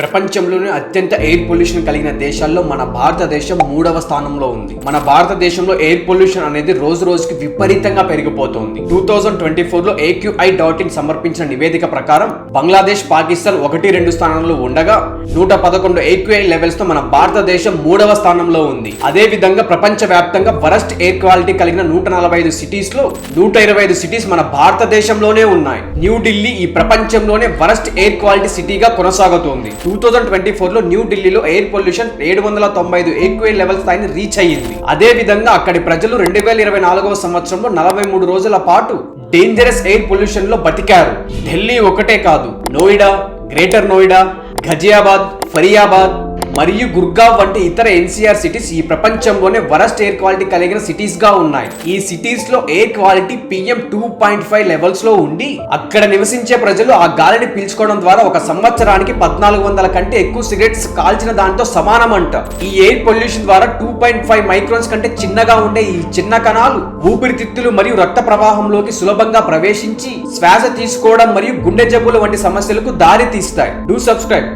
ప్రపంచంలోనే అత్యంత air pollution కలిగిన దేశాల్లో మన భారతదేశం మూడవ స్థానంలో ఉంది. మన భారతదేశంలో ఎయిర్ పొల్యూషన్ అనేది రోజు రోజుకి విపరీతంగా పెరిగిపోతుంది. టూ థౌజండ్ ట్వంటీ ఫోర్లో ఏక్యూఐ డాట్ ఇన్ సమర్పించిన నివేదిక ప్రకారం బంగ్లాదేశ్ పాకిస్తాన్ ఒకటి రెండు స్థానంలో ఉండగా నూట పదకొండు ఏక్యూఐ లెవెల్స్తో మన భారతదేశం మూడవ స్థానంలో ఉంది. అదే విధంగా ప్రపంచ వ్యాప్తంగా వరస్ట్ ఎయిర్ క్వాలిటీ కలిగిన నూట నలభై ఐదు సిటీస్లో నూట ఇరవై ఐదు సిటీస్ మన భారతదేశంలోనే ఉన్నాయి. న్యూఢిల్లీ ఈ ప్రపంచంలోనే వరస్ట్ ఎయిర్ క్వాలిటీ సిటీగా కొనసాగుతోంది. టూ థౌజండ్ ట్వంటీ ఫోర్లో న్యూఢిల్లీలో ఎయిర్ పొల్యూషన్ ఏడు వందల తొంభై ఐదు ఏక్వే లెవెల్ స్థాయిని రీచ్ అయ్యింది. అదే విధంగా అక్కడి ప్రజలు రెండు వేల ఇరవై నాలుగవ సంవత్సరంలో నలభై మూడు రోజుల పాటు డేంజరస్ ఎయిర్ పొల్యూషన్లో బతికారు. ఢిల్లీ ఒకటే కాదు. నోయిడా గ్రేటర్ నోయిడా ఘజియాబాద్ ఫరియాబాద్ మరియు గుర్గావ్ వంటి ఇతర ఎన్సీఆర్ సిటీస్ ఈ ప్రపంచంలోనే వరస్ట్ ఎయిర్ క్వాలిటీ కలిగిన సిటీస్గా ఉన్నాయి. ఈ సిటీస్లో air quality PM two point five లెవెల్స్లో ఉండి అక్కడ నివసించే ప్రజలు ఆ గాలిని పీల్చుకోవడం ద్వారా ఒక సంవత్సరానికి పద్నాలుగు వందల కంటే ఎక్కువ సిగరెట్స్ కాల్చిన దాంతో అంట ఈ ఎయిర్ పొల్యూషన్ ద్వారా టూ పాయింట్ ఫైవ్ మైక్రోన్స్ కంటే చిన్నగా ఉండే ఈ చిన్న కణాలు ఊపిరితిత్తులు మరియు రక్త ప్రవాహంలోకి సులభంగా ప్రవేశించి శ్వాస తీసుకోవడం మరియు గుండె జబ్బులు వంటి సమస్యలకు దారి తీస్తాయి. Do subscribe.